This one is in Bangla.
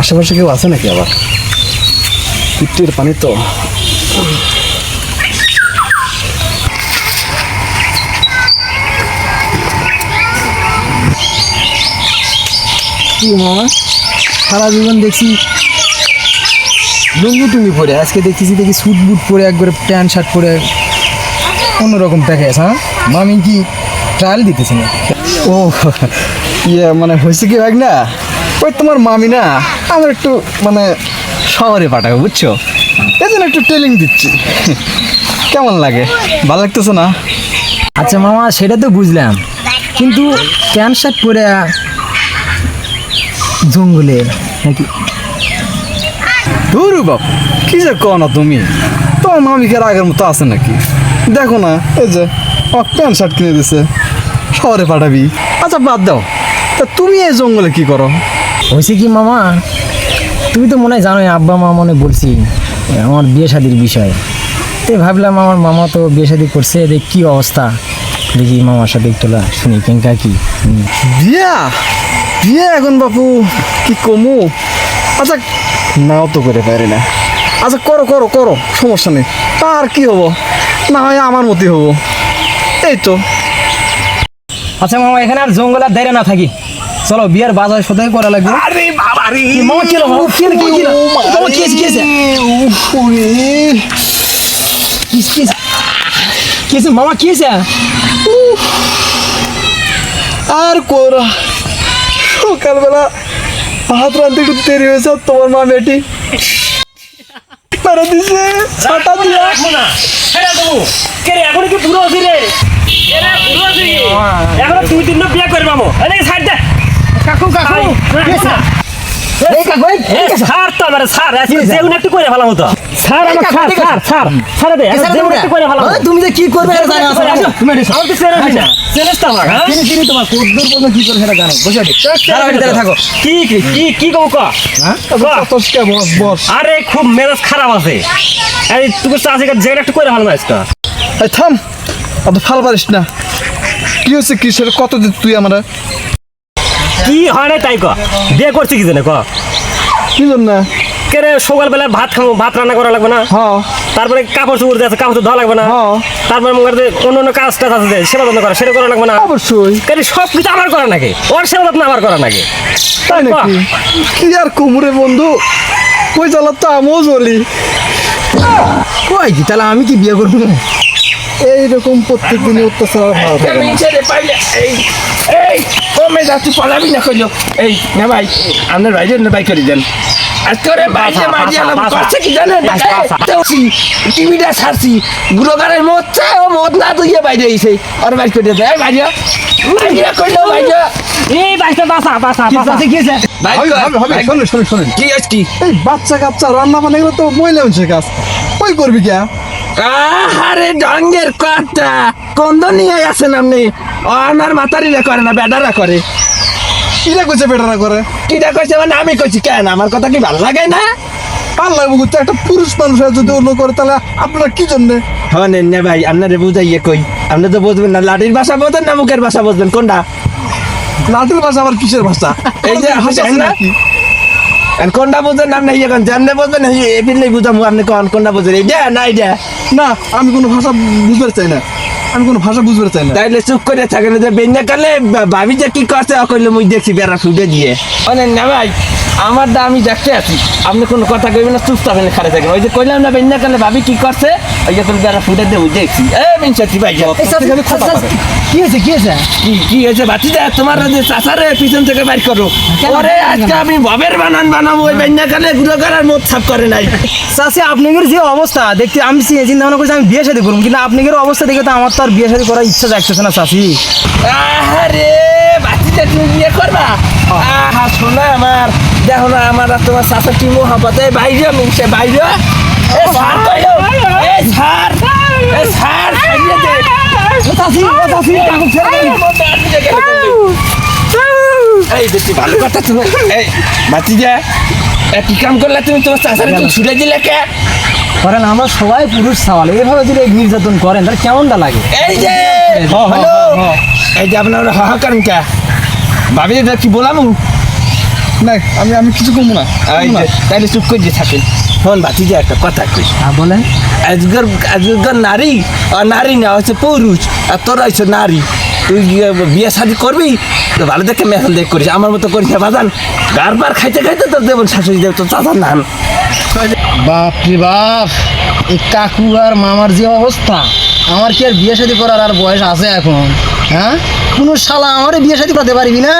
আশেপাশে কেউ আছে নাকি আবার? পিটের পানি তো। কি মামা সারা জীবন দেখছি লুঙ্গি টুঙ্গি পরে, আজকে দেখতেছি দেখি স্যুট বুট পরে একবারে প্যান্ট শার্ট পরে অন্যরকম প্যাকেজ হ্যাঁ? মামি কি ট্রায়াল দিতেছি না ও ইয়ে মানে হয়েছে কি ভাগ না ওই তোমার মামি না, আমার একটু মানে শহরে পাঠাবে, বুঝছ? এই জন্য একটু ট্রেনিং দিচ্ছি। কেমন লাগে? ভালো লাগতেছে না? আচ্ছা মামা, সেটা তো বুঝলাম। কিন্তু প্যান্ট শার্ট পরে জঙ্গলে নাকি ধুরু বাপ কি যে কো না তুমি? তোমার মামিকে আর আগের মতো আছে নাকি? দেখো না এই যে আমার প্যান্ট শার্ট কিনে দিছে শহরে পাঠাবি। আচ্ছা বাদ দাও। তা তুমি এই জঙ্গলে কি করো? হয়েছে কি মামা? তুমি তো মনে হয় জানোই আব্বা মা মনে বলছি আমার বিয়ে শাদির বিষয়। তো ভাবলাম আমার মামা তো বিয়ে শাদি করছে দেখ কি অবস্থা? দেখি মামার সাথে একটু লা শুনি কেঙ্কা কি। বিয়া? বিয়ে এখন বাপু কি কমু? আচ্ছা নাও তো করে পারি না। আচ্ছা করো করো করো সমস্যা নেই। আর কি হব? না হয় আমার মতই হব। এই তো। আচ্ছা মামা এখানে আর জঙ্গল আর দাঁড়িয়ে না থাকি। চলো বিয়ের বাজার সদাই করা লাগবে। আরে বাবা রে। মামা কি হলো? কি হলো কি হলো? মামা কি হয়েছে কি হয়েছে? কি কি কি হয়েছে মামা কি হয়েছে? আর কোরা। সকালবেলা ভাত রাঁধতে একটু দেরি হয়েছে তোমার মা বেটি মেরে দিছে ছাতা দিয়া। এখন কি পুরো আছি রে? এরা পুরো আছি? এখন দুই তিন বিয়ে করবাম এদিকে ছাড় দে। কাকু কাকু। তো আমার একটু করে ফেলাম তো আমার দে একটু করে ফেলাম তুমি যে কি করবে এটা জানো তুমি আমার তো চেনে না। চেনে তো আমার? তিনি তিনি তোমার কদ্দুর পর্যন্ত কি করে সেটা জানো। বসে দাঁড়াও থাকো। কি কি কি কি কও ক? হ্যাঁ? বস বস। আরে খুব মেজাজ খারাপ আছে। এই তুমি চাষি যেগুলো একটু করে ফেলাম আজকে? এই থাম। অত ফাল পারিস না। কি হচ্ছে কি সেটা কত তুই আমরা? কি হয় না তাই ক? বিয়ে করছি কি জানে ক? কি জন্য? কে রে সকালবেলা ভাত খাব ভাত রান্না করা লাগবে না? তারপরে কাপড় চোপড় আছে কাপড় ধোয়া লাগবে না। তারপরে মনে করতে অন্য অন্য কাজ টাজ আছে সেবা যত্ন করা সেটা করা লাগবে না? অবশ্যই। কারণ সব কিছু আমার করা নাকি? ওর সেবা যত্ন আমার করা নাকি? তাই নাকি? কি আর কুমুরে বন্ধু? ওই জ্বালা তো আমিও জ্বলি কই কি তাহলে আমি কি বিয়ে করব? না এইরকম প্রত্যেক দিনই অত্যাচার ভালো থাকে না। এই এই কমে যাচ্ছি পলাবি না কইলো। এই না ভাই আপনার ভাই জন্য ভাই করে দেন। টিভিটা ছাড়ছি গুরুগারের মদ চায় ও মদ না দুইয়ে বাইরে এসে আর বাইর করে দেয় বাইরে। বাইরে কইলো বাইরে। এই বাইসা বাসা বাসা বাচ্চা কাচ্চা রান্না বান্না তো মহিলা মানুষের কাজ। ওই করবি কে? আরে ডঙ্গের কথা। কন্দ নিয়ে আসেন আপনি? আমার মাতারিরা করে না বেডারা করে। কিরা কইছে বেটারা করে? কিটা কইছে মানে আমি কইছি কেন? আমার কথা কি ভালো লাগে না? আল্লাহ বুঝতে একটা পুরুষ মানুষ যদি অন্য করে তাহলে আপনার কি জন্য? হ্যাঁ নেন না ভাই আপনারে বুঝাইয়ে কই। আপনি তো বুঝবেন না লাঠির ভাষা বোঝেন না মুখের ভাষা বুঝবেন কোনটা? লাঠির ভাষা আবার কিসের ভাষা? এই যে হাসেন না? কোনটা বুঝেন আপনি ইয়ে করেন জানলে বুঝবেন এপিলে বুঝামু আপনি কোন কোনটা বুঝেন এইটা না এইটা না আমি কোনো ভাষা বুঝতে চাই না। আমি কোনো ভাষা বুঝতে চাই না। তাইলে চুপ করে থাকেন যে বেঞ্জা কালে ভাবি যে কি করছে অকইলে মুই দেখছি বেড়া ফুটে দিয়ে অনেক না ভাই আমার দা আমি দেখতে আছি। আপনি কোনো কথা কইবেন না চুপ থাকেন খারে থাকেন ওই যে কইলাম না বেঞ্জা কালে ভাবি কি করছে ওই যে তুমি বেড়া ফুটে দেখছি এ বেঞ্চাতি ভাই কি আছে কি আছে কি কি হয়েছে বাতিজা তোমার যে চাচারে পিছন থেকে বাইর করো। ওরে আজকে আমি ভবের বানান বানাবো ওই কালে গুলো করার মত সাফ করে নাই। চাষি আপনাদের যে অবস্থা দেখতে আমি চিন্তা ভাবনা করছি আমি বিয়ে শাদী করব কিন্তু আপনাদের অবস্থা দেখে তো আমার তো আর বিয়ে শাদী করার ইচ্ছা যাচ্ছে না চাষি আরে বাতিজা তুমি বিয়ে করবা? আহা শোনা আমার দেখো না আমার তোমার কি মোহাম্মত এই বাইরে মিশে বাইরে ভালো কথা তুমি এই বাতিজা এ কি কাম করলা তুমি? তোমার তুমি ছুটে দিলে কে? করেন আমরা সবাই পুরুষ সওয়াল। এইভাবে যদি নির্যাতন করেন তাহলে কেমনটা লাগে? এই যে এই যে আপনার হাহাকার কে? ভাবি যে কি বলাম? না আমি আমি কিছু করব না। তাইলে চুপ করে দিয়ে থাকেন। শোন বাতি যে একটা কথা কই হ্যাঁ বলেন। আজকের আজকের নারী আর নারী না হচ্ছে পুরুষ। আর তোরা হচ্ছে নারী। তুই বিয়ে শাদি করবি? তো ভালো দেখে মেহল দেখ করিস। আমার মতো করিস না বাজান। গারবার খাইতে খাইতে তোর দেবন শাশুড়ি দেব তোর চাচার নাম। বাপ রে বাপ এই কাকু আর মামার যে অবস্থা আমার কি আর বিয়ে শাদী করার আর বয়স আছে এখন? হ্যাঁ? কোনো শালা আমারে বিয়ে শাদী করতে পারবি না?